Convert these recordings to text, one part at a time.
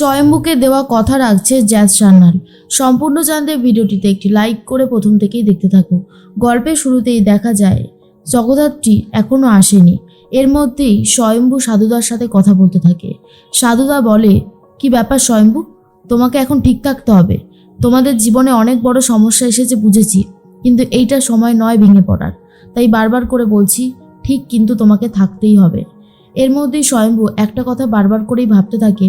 স্বয়ম্ভুকে দেওয়া কথা রাখছে জ্যাজ সান্যাল সম্পূর্ণ জানতে ভিডিওটিতে একটি লাইক করে প্রথম থেকেই দেখতে থাকো। গল্পের শুরুতেই দেখা যায়, জগদ্ধাত্রী এখনও আসেনি। এর মধ্যেই স্বয়ম্ভু সাধুদার সাথে কথা বলতে থাকে। সাধুদা বলে, কি ব্যাপার স্বয়ম্ভু? তোমাকে এখন ঠিক থাকতে হবে। তোমাদের জীবনে অনেক বড় সমস্যা এসেছে বুঝেছি, কিন্তু এইটা সময় নয় ভেঙে পড়ার। তাই বারবার করে বলছি, ঠিক কিন্তু তোমাকে থাকতেই হবে। এর মধ্যেই স্বয়ম্ভু একটা কথা বারবার করেই ভাবতে থাকে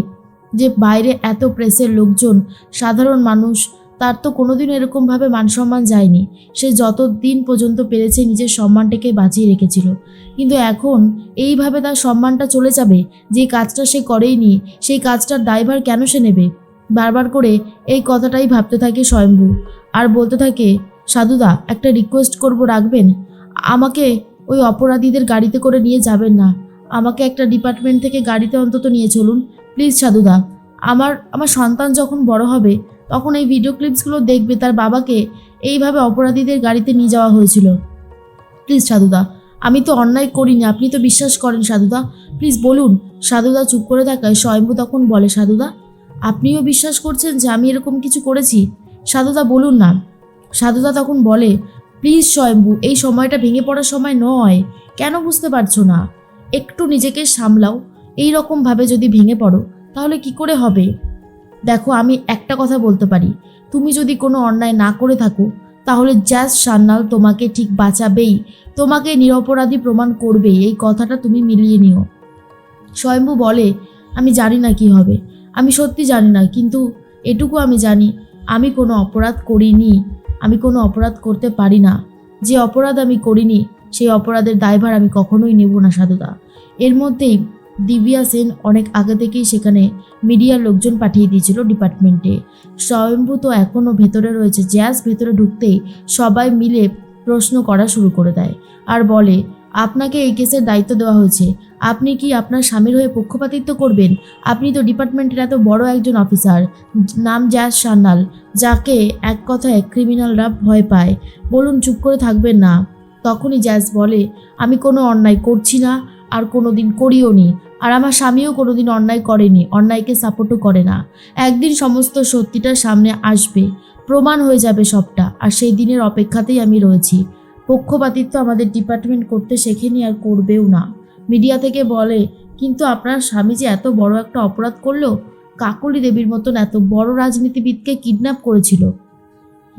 যে বাইরে এত প্রেসের লোকজন, সাধারণ মানুষ, তার তো কোনোদিন এরকমভাবে মান সম্মান যায়নি। সে যত দিন পর্যন্ত পেরেছে নিজের সম্মানটাকে বাঁচিয়ে রেখেছিল। কিন্তু এখন এইভাবে তার সম্মানটা চলে যাবে, যে কাজটা সে করেইনি, সেই কাজটার দায়ভার কেন সে নেবে? বারবার করে এই কথাটাই ভাবতে থাকে স্বয়ম্ভু। আর বলতে থাকে, সাধুদা, একটা রিকোয়েস্ট করব, রাখবেন? আমাকে ওই অপরাধীদের গাড়িতে করে নিয়ে যাবেন না। আমাকে একটা ডিপার্টমেন্ট থেকে গাড়িতে অন্তত নিয়ে চলুন। প্লিজ সাধুদা, আমার আমার সন্তান যখন বড় হবে, তখন এই ভিডিও ক্লিপসগুলো দেখবে তার বাবাকে এইভাবে অপরাধীদের গাড়িতে নিয়ে যাওয়া হয়েছিল। প্লিজ সাধুদা, আমি তো অন্যায় করিনি, আপনি তো বিশ্বাস করেন সাধুদা। প্লিজ বলুন, সাধুদা চুপ করে থাকায় স্বয়ম্ভু তখন বলে, সাধুদা, আপনিও বিশ্বাস করছেন যে আমি এরকম কিছু করেছি? সাধুদা, বলুন না। সাধুদা তখন বলে প্লিজ স্বয়ম্ভু, এই সময়টা ভেঙে পড়ার সময় নয়। কেন বুঝতে পারছ না? একটু নিজেকে সামলাও। এই রকমভাবে যদি ভেঙে পড়ো, তাহলে কি করে হবে? দেখো, আমি একটা কথা বলতে পারি। তুমি যদি কোনো অন্যায় না করে থাকো, তাহলে জ্যাজ সান্নাল তোমাকে ঠিক বাঁচাবেই। তোমাকে নিরপরাধী প্রমাণ করবে এই কথাটা তুমি মিলিয়ে নিও। স্বয়ম্ভু বলে, আমি জানি না কি হবে। আমি সত্যি জানি না, কিন্তু এটুকু আমি জানি, আমি কোনো অপরাধ করিনি। আমি কোনো অপরাধ করতে পারি না। যে অপরাধ আমি করিনি সেই অপরাধের দায়ভার আমি কখনোই নেব না, সাধুদা। এর মধ্যেই দিব্যা সেন অনেক আগে থেকেই সেখানে মিডিয়ার লোকজন পাঠিয়ে দিয়েছিল ডিপার্টমেন্টে। স্বয়ম্ভু তো এখনও ভেতরে রয়েছে, জ্যাজ ভেতরে ঢুকতেই সবাই মিলে প্রশ্ন করা শুরু করে দেয় আর বলে, আপনাকে এই কেসের দায়িত্ব দেওয়া হয়েছে। আপনি কি আপনার স্বামীর হয়ে পক্ষপাতিত্ব করবেন? আপনি তো ডিপার্টমেন্টের এত বড় একজন অফিসার। নাম জ্যাজ সান্যাল, যাকে এক কথায় ক্রিমিনালরা ভয় পায়। বলুন, চুপ করে থাকবেন না। তখনই জ্যাজ বলে, আমি কোনো অন্যায় করছি না, আর কোনো দিন করিও নি। আর আমার স্বামীও কোনোদিন অন্যায় করেনি, অন্যায়কে সাপোর্টও করে না। একদিন সমস্ত সত্যিটা সামনে আসবে, প্রমাণ হয়ে যাবে সবটা, আর সেই দিনের অপেক্ষাতেই আমি রয়েছি। পক্ষপাতিত্ব আমাদের ডিপার্টমেন্ট করতে শেখেনি আর করবেও না। মিডিয়া থেকে বলে, কিন্তু আপনার স্বামী যে এত বড় একটা অপরাধ করল? কাকলি দেবীর মতন এত বড় রাজনীতিবিদকে কিডন্যাপ করেছিল?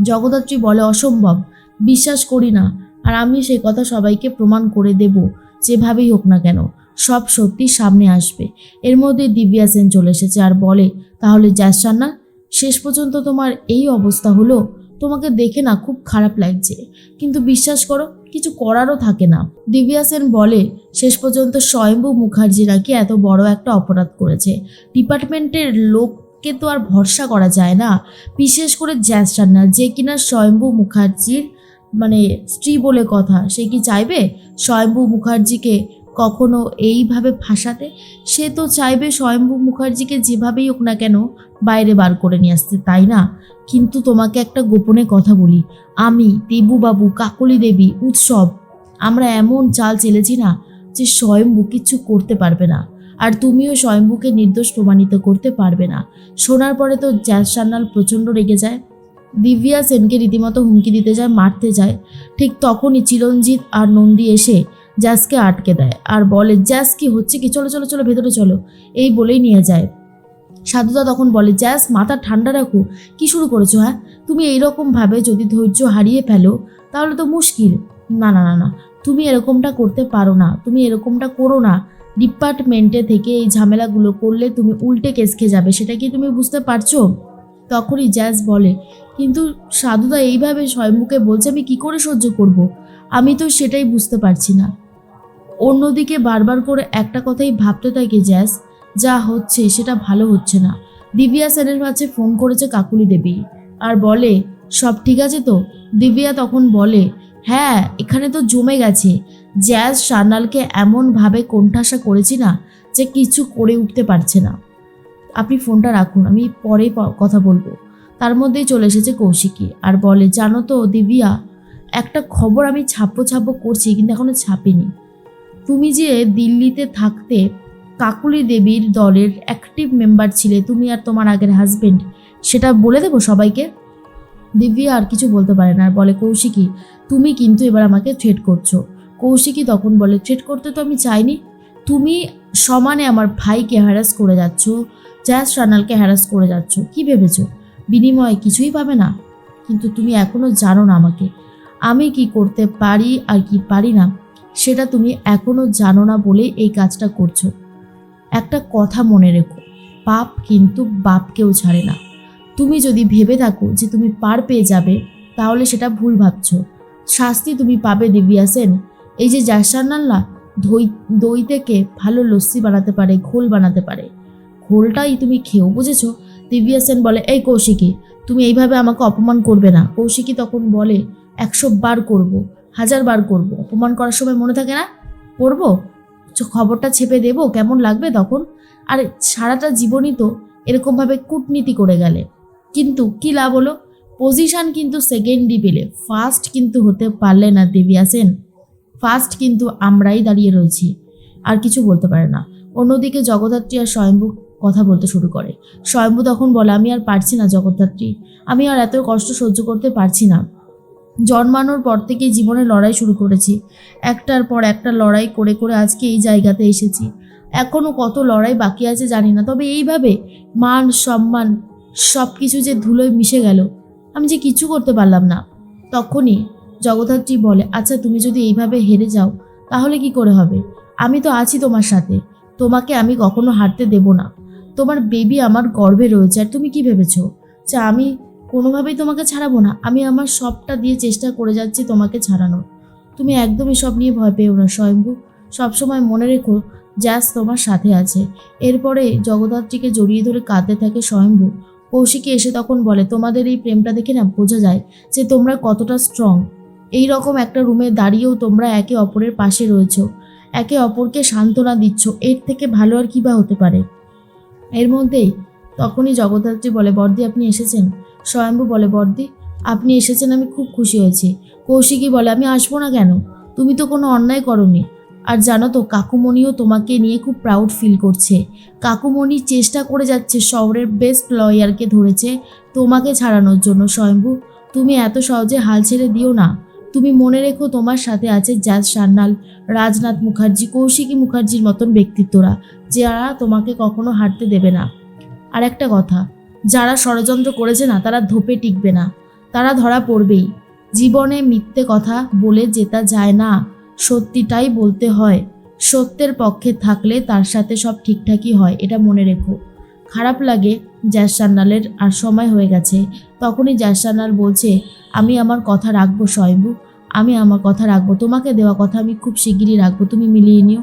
জগদ্ধাত্রী বলে, অসম্ভব। বিশ্বাস করি না। আর আমি সেই কথা সবাইকে প্রমাণ করে দেব, যেভাবেই হোক না কেন। সব সত্যি সামনে আসবে। এর মধ্যে দিব্যা সেন চলে এসেছে আর বলে, তাহলে না, শেষ পর্যন্ত তোমার এই অবস্থা হলো। তোমাকে দেখে না খুব খারাপ লাগছে। কিন্তু বিশ্বাস করো, কিছু করারও থাকে না। দিব্যা সেন বলে, শেষ পর্যন্ত স্বয়ম্ভু মুখার্জি নাকি এত বড় একটা অপরাধ করেছে। ডিপার্টমেন্টের লোককে তো আর ভরসা করা যায় না। বিশেষ করে জ্যাজ সান্যাল যে কিনা স্বয়ম্ভু মুখার্জির মানে স্ত্রী বলে কথা, সে কি চাইবে? স্বয়ম্ভু মুখার্জিকে কখনো এইভাবে ফাঁসাতে? সে তো চাইবে স্বয়ম্ভু মুখার্জিকে যেভাবেই হোক না কেন বাইরে বার করে নিয়ে আসতে, তাই না? কিন্তু তোমাকে একটা গোপনে কথা বলি। আমি দেবুবাবু কাকলি দেবী, উৎসব, আমরা এমন চাল চেলেছি না যে স্বয়ম্ভু কিচ্ছু করতে পারবে না। আর তুমিও স্বয়ম্ভুকে নির্দোষ প্রমাণিত করতে পারবে না। শোনার পরে তো জ্যাজ সান্যাল প্রচণ্ড রেগে যায়। দিব্যা সেনকে রীতিমতো হুমকি দিতে যায়, মারতে যায়। ঠিক তখনই চিরঞ্জিত আর নন্দী এসে জ্যাসকে আটকে দেয় আর বলে জ্যাস কি হচ্ছে কি? চলো চলো চলো, ভেতরে চলো। এই বলেই নিয়ে যায়। সাধুদা তখন বলে জ্যাস মাথা ঠান্ডা রাখো। কি শুরু করেছ হ্যাঁ? তুমি এইরকমভাবে যদি ধৈর্য হারিয়ে ফেলো, তাহলে তো মুশকিল। না না না না, তুমি এরকমটা করতে পারো না। তুমি এরকমটা করো না। ডিপার্টমেন্টে থেকে এই ঝামেলাগুলো করলে তুমি উল্টে কেস খেয়ে যাবে। সেটা কি তুমি বুঝতে পারছ? তখনই জ্যাজ বলে, কিন্তু সাধুদা এইভাবে স্বয়ম্ভুকে বলছে, আমি কি করে সহ্য করব। আমি তো সেটাই বুঝতে পারছি না। অন্যদিকে বারবার করে একটা কথাই ভাবতে থাকে জ্যাজ, যা হচ্ছে সেটা ভালো হচ্ছে না। দিব্যা সেনের কাছে ফোন করেছে কাকুলি দেবী আর বলে, সব ঠিক আছে তো? দিব্যা তখন বলে হ্যাঁ এখানে তো জমে গেছে। জ্যাজ সান্যালকে এমনভাবে কোণঠাসা করেছি না যে কিছু করে উঠতে পারছে না। আপনি ফোনটা রাখুন, আমি পরে কথা বলব। তার মধ্যেই চলে এসেছে কৌশিকী আর বলে, জানো তো দিব্যা, একটা খবর আমি ছাপো ছাপো করছি, কিন্তু এখনও ছাপিনি। তুমি যে দিল্লিতে থাকতে কাকুলি দেবীর দলের অ্যাক্টিভ মেম্বার ছিলে, তুমি আর তোমার আগের হাজবেন্ড সেটা বলে দেবো সবাইকে? দিব্যা আর কিছু বলতে পারে না আর বলে, কৌশিকী, তুমি কিন্তু এবার আমাকে থ্রেট করছ। কৌশিকী তখন বলে থ্রেট করতে তো আমি চাইনি। তুমি সমানে আমার ভাইকে হ্যারাস করে যাচ্ছ জ্যাস রানালকে হ্যারাস করে যাচ্ছ। কি ভেবেছ? বিনিময়ে কিছুই পাবে না? কিন্তু তুমি এখনও জানো না আমাকে। আমি কি করতে পারি আর কি পারি না, সেটা তুমি এখনও জানো না বলে এই কাজটা করছ। একটা কথা মনে রেখো, পাপ কিন্তু বাপকেও ছাড়ে না। তুমি যদি ভেবে থাকো যে তুমি পার পেয়ে যাবে, তাহলে সেটা ভুল ভাবছ। শাস্তি তুমি পাবে, দিব্যা সেন এই যে জাসান্নাল্লা দই দই থেকে ভালো লস্যি বানাতে পারে, ঘোল বানাতে পারে। ঘোলটাই তুমি খেয়েও বুঝেছ? দিব্যা সেন বলে, এই কৌশিকী, তুমি এইভাবে আমাকে অপমান করবে না। কৌশিকী তখন বলে, একশো বার করব, হাজার বার করব। অপমান করার সময় মনে থাকে না? করব? খবরটা ছেপে দেবো? কেমন লাগবে তখন? আর, সারাটা জীবনই তো এরকমভাবে কূটনীতি করে গেলে। কিন্তু কি লাভ হলো? পজিশন কিন্তু সেকেন্ডই পেলে। ফার্স্ট কিন্তু হতে পারলে না দেবিয়া সেন ফার্স্ট কিন্তু আমরাই দাঁড়িয়ে রয়েছি। আর কিছু বলতে পারে না। অন্যদিকে জগদ্ধাত্রী আর স্বয়ম্ভু কথা বলতে শুরু করে। স্বয়ম্ভু তখন বলে, আমি আর পারছি না জগদ্ধাত্রী। আমি আর এত কষ্ট সহ্য করতে পারছি না। জন্মানোর পর থেকে জীবনে লড়াই শুরু করেছি। একটার পর একটা লড়াই করে করে আজকে এই জায়গাতে এসেছি। এখনও কত লড়াই বাকি আছে জানি না। তবে এইভাবে মান, সম্মান সব কিছু যে ধুলোয় মিশে গেল, আমি যে কিছু করতে পারলাম না। তখনই জগদ্ধাত্রী বলে আচ্ছা তুমি যদি এইভাবে হেরে যাও, তাহলে কি করে হবে? আমি তো আছি তোমার সাথে। তোমাকে আমি কখনো হারতে দেব না। তোমার বেবি আমার গর্ভে রয়েছে। আর তুমি কি ভেবেছো? যে আমি কোনোভাবেই তোমাকে ছাড়াবো না। আমি আমার সবটা দিয়ে চেষ্টা করে যাচ্ছি তোমাকে ছাড়ানোর। তুমি একদমই সব নিয়ে ভয় পেও না, স্বয়ম্ভু। সবসময় মনে রেখো, জ্যাস তোমার সাথে আছে। এরপরে জগদ্ধাত্রীকে জড়িয়ে ধরে কাঁদতে থাকে স্বয়ম্ভু। কৌশিকী এসে তখন বলে, তোমাদের এই প্রেমটা দেখে না বোঝা যায় যে তোমরা কতটা স্ট্রং এই রকম একটা রুমে দাঁড়িয়েও তোমরা একে অপরের পাশে রয়েছো। একে অপরকে সান্ত্বনা দিচ্ছ। এর থেকে ভালো আর কী বা হতে পারে? এর মধ্যেই তখনই জগদ্ধাত্রী বলে, বর্দি, আপনি এসেছেন? স্বয়ম্ভু বলে, বর্দি, আপনি এসেছেন, আমি খুব খুশি হয়েছি। কৌশিকী বলে, আমি আসব না কেন? তুমি তো কোনো অন্যায় করনি। আর জানো তো, কাকুমণিও তোমাকে নিয়ে খুব প্রাউড ফিল করছে। কাকুমণি চেষ্টা করে যাচ্ছে শহরের বেস্ট লয়ারকে ধরেছে তোমাকে ছাড়ানোর জন্য। স্বয়ম্ভু, তুমি এত সহজে হাল ছেড়ে দিও না। তুমি মনে রেখো তোমার সাথে আছে জাজ সান্যাল, রাজনাথ মুখার্জি, কৌশিকী মুখার্জির মতন ব্যক্তিত্বরা, যারা তোমাকে কখনো হারতে দেবে না। আর একটা কথা, যারা ষড়যন্ত্র করেছে না, তারা ধোপে টিকবে না। তারা ধরা পড়বেই। জীবনে মিথ্যে কথা বলে যেতা যায় না। সত্যিটাই বলতে হয়, সত্যের পক্ষে থাকলে তার সাথে সব ঠিকঠাকই হয়, এটা মনে রেখো। খারাপ লাগে জ্যাস সান্যালের, আর সময় হয়ে গেছে। তখনই জ্যাস সান্যাল বলছে আমি আমার কথা রাখব, শয়বু। আমি আমার কথা রাখব। তোমাকে দেওয়া কথা আমি খুব শিগগিরই রাখব। তুমি মিলিয়ে নিও।